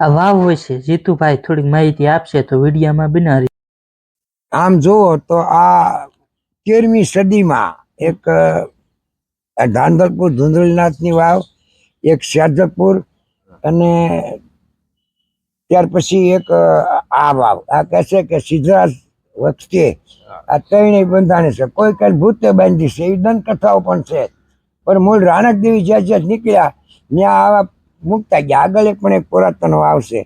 આ વાવ વિશે જીતુભાઈ થોડીક માહિતી આપશે તો વિડીયામાં બનાવી આમ જુઓ તો આ તેરમી સદીમાં એક ધાંધલપુર ધુંધળીનાથની વાવ, એક શાજપુર અને ત્યાર પછી એક આ વાવ. આ કહે છે કે સિદ્ધરાજ વખતે આ ત્રણેય બંધાણી છે. કોઈ કઈ ભૂતે બાંધી છે. એ દંતકથાઓ પણ છે. પણ મૂળ રાણક દેવી જ્યાં જ્યાં નીકળ્યા, ત્યાં આવા મૂકતા ગયા. આગળ એક પણ એક પુરાતન છે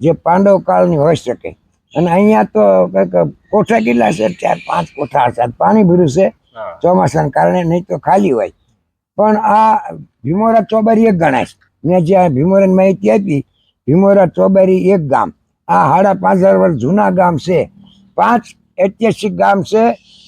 જે પાંડવ કાળની હોઈ શકે. અને અહીંયા તો કંઈક કોઠા કેટલા છે ચાર પાંચ કોઠા હશે. પાણી ભર્યું છે ચોમાસાને કારણે નહીં તો ખાલી હોય. પણ આ ભીમોરા ચોબારી એક ગણાય છે. મેં જ્યાં ભીમોરાની માહિતી આપી ભીમોરા ચોબારી એક ગામ. આ સાડા પાંચ હજાર વર્ષ જૂના ગામ છે. પાંચ ઐતિહાસિક ગામ છે.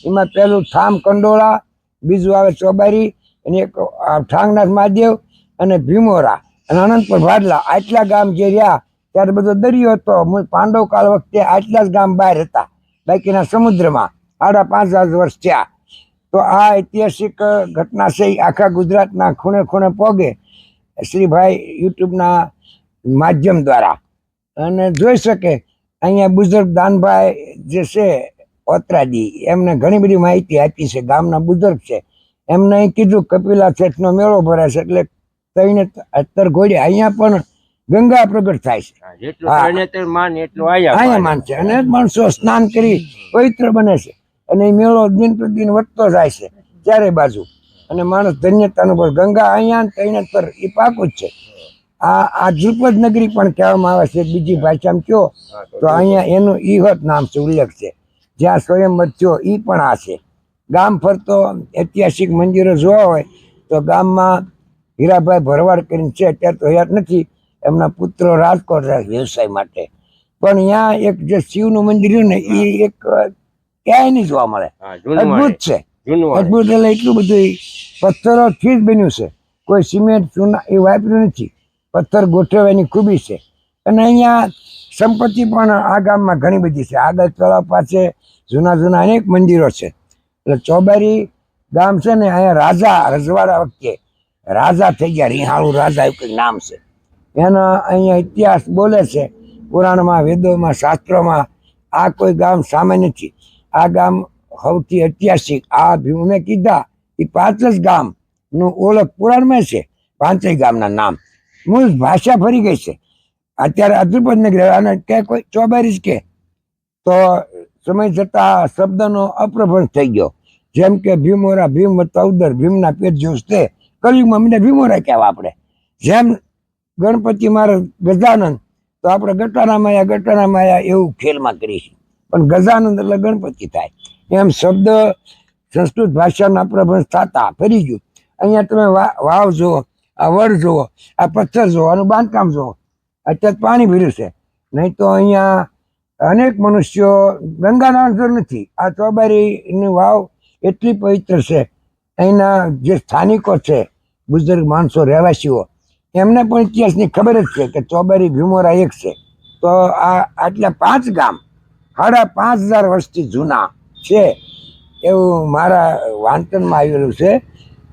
એમાં પહેલું થામ કંડોળા બીજું આવે ચોબારી અને એક આ ઠાંગનાથ મહાદેવ અને ભીમોરા. અને અનંતપુર ભાડલા આટલા ગામ જે રહ્યા, ત્યારે બધો દરિયો હતો. પાંડવ કાળ વખતે આટલા જ ગામ બહાર હતા. બાકીના સમુદ્રમાં સાડા પાંચ હજાર વર્ષ થયા. તો આ ઐતિહાસિક ઘટના છે આખા ગુજરાતના ખૂણે ખૂણે પોગે શ્રીભાઈ યુટ્યુબના માધ્યમ દ્વારા. અને જોઈ શકે, અહીંયા બુઝુર્ગ દાનભાઈ જે છે, ઓતરાજી, એમને ઘણી બધી માહિતી આપી છે. ગામના બુઝુર્ગ છે. એમને કીધું, કપિલા શેઠનો મેળો ભરાય છે એટલે તઈને અત્તર ઘોડી અહીંયા પણ ગંગા પ્રગટ થાય છે. અહીંયા માન માનશે અને માણસો સ્નાન કરી પવિત્ર બને છે. અને એ મેળો દિન પ્રતિદિન વધતો જાય છે ચારે બાજુ. અને માણસ ધન્યતા અનુભવ ગંગા અહીંયા તૈણત એ પાકું જ છે. આ આ દ્રુપદ નગરી પણ કહેવામાં આવે છે બીજી ભાષામાં કયો તો અહીંયા એનું ઈહત નામ છે ઉલ્લેખ છે. જ્યાં સ્વયંવર થયો એ પણ આ છે. ગામ ફરતો ઐતિહાસિક મંદિરો જોવા હોય તો ગામમાં હીરાભાઈ ભરવાડ કરીને છે અત્યારે તો હયાત નથી એમના પુત્ર રાજકોટ વ્યવસાય માટે. પણ અહીંયા એક જે શિવનું મંદિર રહ્યું ને એ એક ક્યાંય નહીં જોવા મળે. અદ્ભુત. છે. અદભુત એટલે એટલું બધું પથ્થરોથી જ બન્યું છે. કોઈ સિમેન્ટ ચૂના એ વાપર્યું નથી. પથ્થર ગોઠવવાની ખૂબી છે. અને અહીંયા સંપત્તિ પણ આ ગામમાં ઘણી બધી છે. આગળ તળાવ પાસે જૂના જૂના અનેક મંદિરો છે. એટલે ચોબારી ગામ છે ને અહીંયા રાજા રજવાડા વખતે રાજા થઈ ગયા, રિહાળુ રાજા, એવું કંઈક નામ છે. એનો અહીંયા ઇતિહાસ બોલે છે, પુરાણમાં, વેદોમાં, શાસ્ત્રોમાં, આ કોઈ ગામ સામે નથી. આ ગામ સૌથી ઐતિહાસિક, આ મેં કીધા, એ પાંચ જ ગામનું ઓળખ પુરાણમાં છે, પાંચેય ગામના નામ. મૂળ ભાષા ફરી ગઈ છે. અત્યારે નગરી, અને કે કોઈ ચોબારી જ કે. તો સમય જતા શબ્દનો અપ્રભંશ થઈ ગયો. જેમ કે ભીમોરા, ભીમ ઉદર ભીમના પેટ જોશ છે કલયુગમાં મને ભીમોરા કહેવા આપણે. જેમ ગણપતિ મારા ગજાનંદ તો આપણે ગટાના માયા ગટાના માયા એવું ખેલમાં કરીશું પણ ગજાનંદ એટલે ગણપતિ થાય. એમ શબ્દ સંસ્કૃત ભાષાના પ્રભંશ થતા ફરી ગયું. અહીંયા તમે વાવ જુઓ, આ વડ જુઓ, આ પથ્થર જુઓ, આનું બાંધકામ જુઓ. અત્યારે પાણી ભર્યું છે. નહીં તો અહીંયા અનેક મનુષ્યો ગંગાના નથી. આ ચોબારીની વાવ એટલી પવિત્ર છે અહીંના જે સ્થાનિકો છે, બુઝુર્ગ માણસો રહેવાસીઓ, એમને પણ ઇતિહાસની ખબર જ છે કે ચોબારી ભીમોરા એક છે. તો આ આટલા પાંચ ગામ, સાડા પાંચ હજાર વર્ષથી જૂના છે એવું મારા વાંચનમાં આવેલું છે.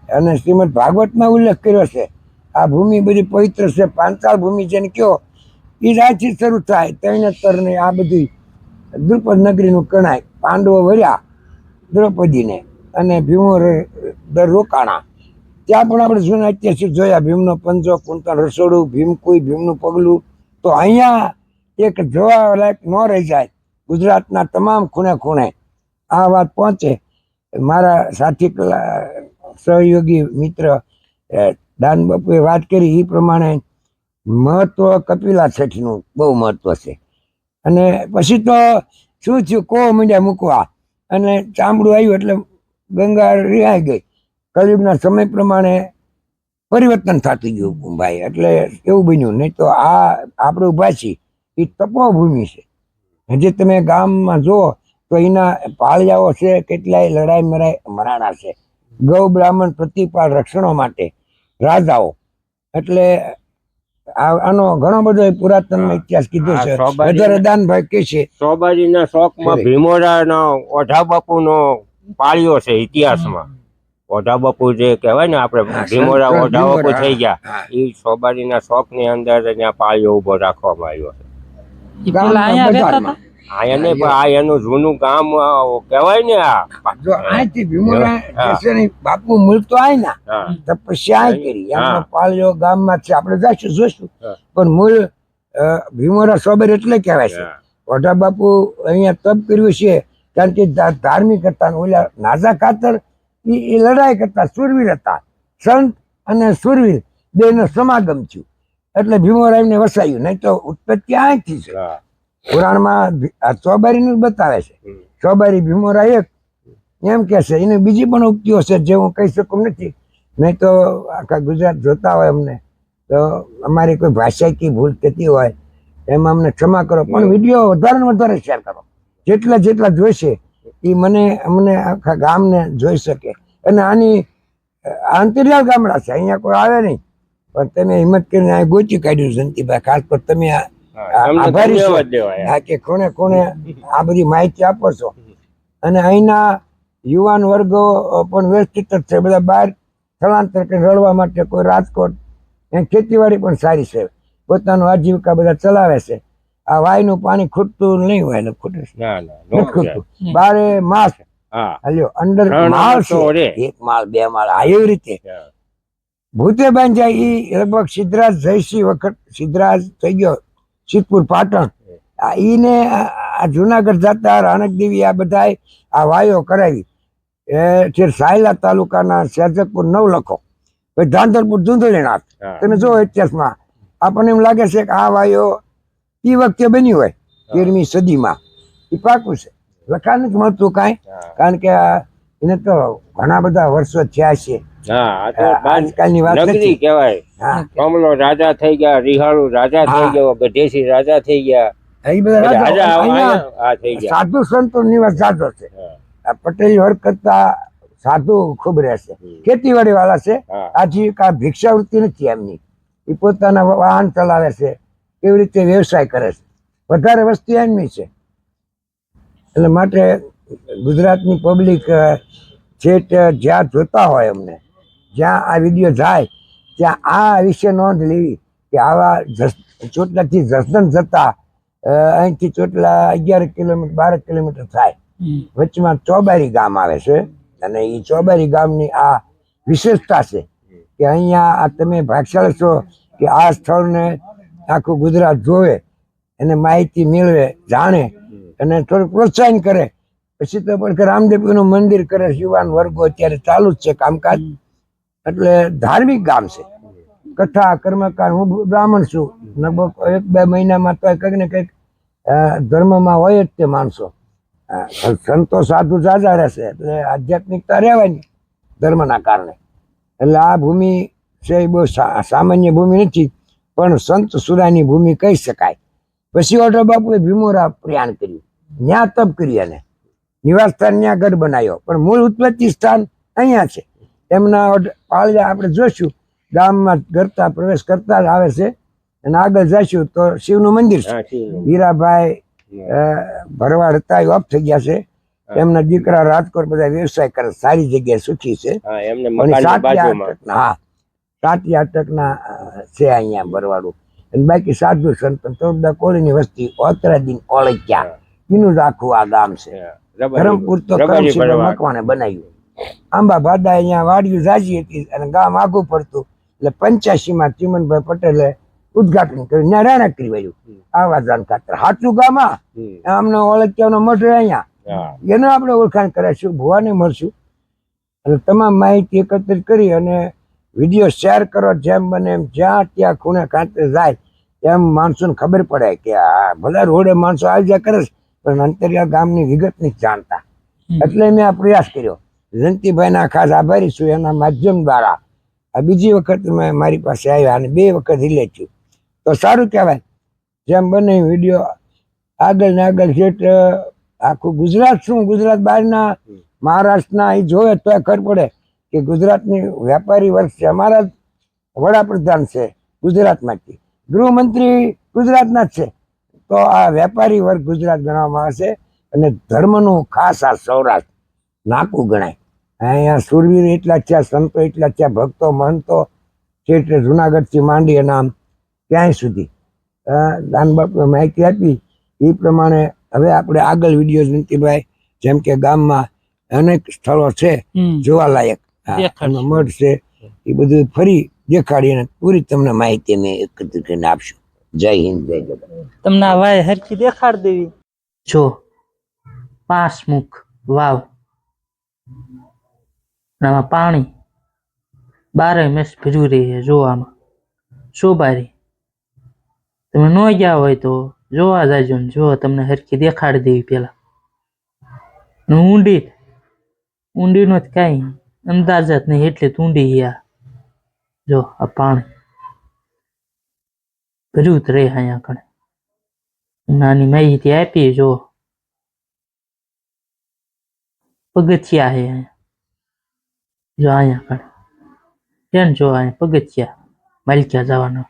અને શ્રીમદ ભાગવતમાં ઉલ્લેખ કર્યો છે. આ ભૂમિ બધી પવિત્ર છે, પાંચાળ ભૂમિ જેને કયો એ રાજથી શરૂ થાય તૈણતર ને આ બધી દ્રુપદ નગરીનું કણાય, પાંડવો વર્યા દ્રૌપદીને. અને ભીમો દર રોકાણા. ત્યાં પણ આપણે જૂના ઐતિહાસિક જોયા, ભીમનો પંજો કુંતળ રસોડું ભીમકુઈ ભીમનું પગલું. તો અહીંયા એક જોવા લાયક ન રહી જાય, ગુજરાતના તમામ ખૂણે ખૂણે. આ વાત પહોંચે. મારા સાથી સહયોગી મિત્ર દાન બાપુએ વાત કરી એ પ્રમાણે મહત્વ કપિલા શેઠનું બહુ મહત્વ છે. અને પછી તો શું થયું કો મીડિયા મૂકવા. અને ચામડું આવ્યું એટલે ગંગા રિહાઈ ગઈ. કલયુગના સમય પ્રમાણે પરિવર્તન થતું ગયું ભાઈ એટલે એવું બન્યું. નહીં તો આ આપણે ઊભા છીએ એ તપોભૂમિ છે. હજી તમે ગામમાં જુઓ તો એના પાળિયાઓ છે કેટલાય લડાઈ મરાઈ મરાણા છે. ગૌ બ્રાહ્મણ પ્રતિપાળ રક્ષણો માટે રાજાઓ. એટલે આ- આનો ઘણો બધો પુરાતન ઇતિહાસ કીધો છે. હજારદાનભાઈ કે છે. સોબાજીના શોખમાં. ભીમોરાનો ઓઢા બાપુનો પાળ્યો છે ઇતિહાસમાં. ઓઢા બપુ જે કહેવાય ને આપણે ભીમોરા ઓઢા બાપુ થઈ ગયા. એ સોબારીના શોખની અંદર ત્યાં પાળીઓ ઊભો રાખવામાં આવ્યો છે. અહીંયા નહીં પણ આ એનું જૂનું ગામ કહેવાય ને આ. જો અહીંથી ભીમોરા બાપુ મુલ્ક તો આય ના. હા. તપસ્યા આય કરી. ગામમાં છે. આપણે જઈશું જોઈશું પણ મૂળ ભીમોરા સોબર એટલે કહેવાય છે. ઓઢા બાપુ અહીંયા તપ કર્યું છે. કારણ કે ધાર્મિક હતા ઓલા નાઝા ખાતર એ એ લડાઈ કરતા સુરવીર હતા. સંત અને સુરવીર બેનો સમાગમ થયું. એટલે ભીમોરાય ને વસાયું નહીં તો ઉત્પત્તિ અહીંથી છે. પુરાણમાં ચોબારીનું જ બતાવે છે. ચોબારી ભીમોરા એક. એમ કે છે એને બીજી પણ ઉક્તિઓ છે જે હું કહી શકું નથી. નહીં તો આખા ગુજરાત જોતા હોય અમને. તો અમારી કોઈ ભાષા કે ભૂલ થતી હોય એમાં અમને ક્ષમા કરો. પણ વીડિયો વધારે ને વધારે શેર કરો. જેટલા જેટલા જોઈશે એ મને અમને આખા ગામને જોઈ શકે. અને આની આંતરિયાળ ગામડા છે અહીંયા કોઈ આવે નહીં. પણ તમે હિંમત કરીને આ ગોચી કાઢ્યું જંતીભાઈ ખાસ પર તમે આભારી છો. આ કે કોને કોને આ બધી માહિતી આપો છો. અને અહીંના યુવાન વર્ગો પણ વ્યવસ્થિત જ છે. બધા બહાર સ્થળાંતર કરીને રડવા માટે કોઈ રાજકોટ ખેતીવાડી પણ સારી છે. પોતાનું આજીવિકા બધા ચલાવે છે. આ વાયનું પાણી ખૂટતું નહીં હોય એટલે ખૂટે ના ના જાય. ખૂટતું. બારે માસ. હાલ્યો અંદર છે એક માળ બે માળ આવી રીતે. ભૂતે ભૂતે જાય એ લગભગ સિદ્ધરાજ જયસિંહ વખત સિદ્ધરાજ થઈ ગયો સિદ્ધપુર પાટણ. આ ઈને આ જુનાગઢ જતા રાણક દેવી આ બધા આ વાયો કરાવી. એ છે સાયલા તાલુકાના નવ લખો પછી ધાંધરપુર ધૂંધળીનાથ. તમે જો ઇતિહાસમાં. આપણને એમ લાગે છે કે આ વાયો એ વખતે બન્યું હોય તેરમી સદીમાં. એ પાકું છે. લખાણ નથી મળતું કાંઈ? કારણ કે એને તો ઘણા બધા વર્ષો થયા છે. આજકાલની વાત નથી. કહેવાય. કમલો રાજા થઈ ગયા રિહાળુ રાજા થઈ ગયો ગઢેસી રાજા થઈ ગયા. એ બધા બધા રાજા અહીંયા અહીંયા આ થઈ ગયા. સાધુ સંતો નિવાસ જાજો છે. આ પટેલ વર્ગ કરતા સાધુ ખૂબ રહેશે. ખેતીવાડી વાળા છે. આજીવિકા ભિક્ષાવૃત્તિ નથી એમની. એ પોતાના વાહન ચલાવે છે. કેવી રીતે વ્યવસાય કરે છે? વધારે વસ્તી એમની છે. એટલે માટે ગુજરાતની પબ્લિક છેટ જ્યાં જોતા હોય અમને જ્યાં આ વીડિયો જાય ત્યાં આ વિશે નોંધ લેવી કે આવા ચોટલાથી જસદન જતા અહીંથી ચોટલા અગિયાર કિલોમીટર બાર કિલોમીટર થાય. વચમાં ચોબારી ગામ આવે છે અને એ ચોબારી ગામની આ વિશેષતા છે કે અહીંયા આ તમે ભાગશાળ છો કે આ સ્થળને આખું ગુજરાત જોવે, એને માહિતી મેળવે, જાણે અને થોડું પ્રોત્સાહન કરે. પછી તો પણ રામદેવનું મંદિર કરે, યુવાન વર્ગો અત્યારે ચાલુ જ છે કામકાજ. એટલે ધાર્મિક ગામ છે. કથા કર્મકાર હું બ્રાહ્મણ છું. લગભગ એક બે મહિનામાં તો કંઈક ને કંઈક ધર્મમાં હોય જ તે માણસો. સંતો સાધુ જાજા રહેશે, એટલે આધ્યાત્મિકતા રહેવાની ધર્મના કારણે. એટલે આ ભૂમિ છે એ બહુ સામાન્ય ભૂમિ નથી. પણ સંત સુરાની ભૂમિ કહી શકાય. પછી ઓઢો બાપુએ ભીમોરા પ્રયાણ કર્યું. ન્યા તપ કરી અને નિવાસ સ્થાન ન્યા ઘર બનાવ્યો. પણ મૂળ ઉત્પત્તિ સ્થાન અહીંયા છે. એમના પાળિયા આપણે જોશું. ગામમાં કરતા પ્રવેશ કરતા જ આવે છે. અને આગળ જઈશું તો શિવનું મંદિર છે. હીરાભાઈ ભરવાડ હતા એ ઓફ થઈ ગયા છે. એમના દીકરા રાજકોટ બધા વ્યવસાય કરે સારી જગ્યાએ સુખી છે. હા. આટકના અ, છે અહીંયા ભરવાડું. અને બાકી સાધુ સંત ચૌદા કોળીની વસ્તી ઓતરાદીન ઓળખ્યા. એનું જ આખું આ ગામ છે. ધરમપુર તો કરમશીલા બનાવ્યું. આંબા ભાદા અહીંયા વાડિયું જાજી હતી અને ગામ આગું પડતું. એટલે પંચ્યાસી માં ચીમનભાઈ પટેલે ઉદઘાટન કર્યું. નારાયણ કરી વાયું આવા જાણ ખાતર. સાચું ગામ. આમને ઓળખ્યાનો મઠ અહીંયા. એનો આપણે ઓળખાણ કરાવીશું ભુવાને મળશું. અને તમામ માહિતી એકત્રિત કરી અને વીડિયો શેર કરો જેમ બને એમ જ્યાં ત્યાં ખૂણે કાંતે જાય એમ માણસોને ખબર પડે કે આ ભલે રોડે માણસો આવી જાય કરે છે પણ અંતરિયા ગામની વિગત નથી જાણતા. એટલે મેં આ પ્રયાસ કર્યો. જયંતિભાઈના ખાસ આભારી છું એના માધ્યમ દ્વારા. આ બીજી વખત મેં મારી પાસે આવ્યા અને બે વખત રિલે થયું. તો સારું કહેવાય જેમ બને વીડિયો આગળ ને આગળ જેટ આખું ગુજરાત શું? ગુજરાત બહારના મહારાષ્ટ્રના એ જોવે તો ખબર પડે. કે ગુજરાતની વેપારી વર્ગ છે. અમારા જ વડાપ્રધાન છે ગુજરાતમાંથી. ગૃહમંત્રી ગુજરાતના જ છે. તો આ વેપારી વર્ગ ગુજરાત ગણવામાં આવશે અને ધર્મનું ખાસ આ સૌરાષ્ટ્ર નાકું ગણાય. અહીંયા સુરવીર એટલા જ છે સંતો એટલા જ છે ભક્તો મહંતો છેટે જુનાગઢથી માંડી અને આમ ક્યાંય સુધી. અ, દાન બાપુએ માહિતી આપી. એ પ્રમાણે હવે આપણે આગળ વીડિયો જયંતિભાઈ જેમ કે ગામમાં અનેક સ્થળો છે જોવાલાયક. એમાં છે એ બધું ફરી દેખાડીને પૂરી તમને માહિતી અમે એકત્રિત કરીને આપશું. જય હિન્દ જય જગત તમને આ વાય હરખી દેખાડ દેવી. જો પાંચ મુખ વાવ. નામાં આમાં પાણી. બારે મેસ ભર્યું રહી છે જો આમાં શોભારી તમે ન ગયા હોય તો જોવા જાજો ને જો તમને હરખી દેખાડી દેવી પેલા. ઊંડી. ઊંડી નો કઈ અંદાજ જ નહીં એટલે ઊંડી છે જો, આ પાણી. ભર્યું જ રહે અહીંયા કણે નાની માહિતી આપી, જો. પગથિયા છે અહીંયા. જો, અહીંયા કણે કેમ જો, અહીંયા પગથિયા? માલિક્યા જવાનો.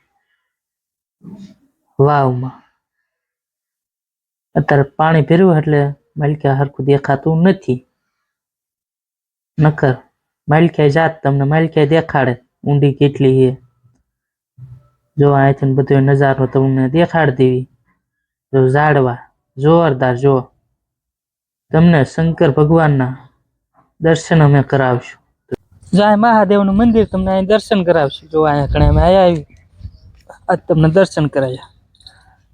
વાવમાં. અત્યારે પાણી ભર્યું એટલે માલિક્યા હરખું દેખાતું નથી. નકર. માલિક્યા જાત તમને માલિક્યા દેખાડે ઊંડી કેટલી છે જો અહીંથી બધો નજારો તમને દેખાડી દેવી. જો ઝાડવા, જોરદાર જો. તમને શંકર ભગવાનના દર્શન અમે કરાવશું. જાય મહાદેવનું મંદિર તમને અહીં દર્શન કરાવશું. જો અહીંયા કણે અમે અહીંયા આવી, આજ તમને દર્શન કરાવ્યા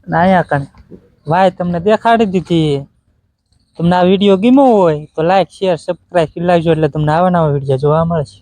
અને અહીંયા કણે વાય તમને દેખાડી દીધી તમને આ વીડિયો ગમ્યો હોય તો લાઈક શેર સબસ્ક્રાઈબ કરી લાગજો એટલે તમને આવા નવા વીડિયો જોવા મળશે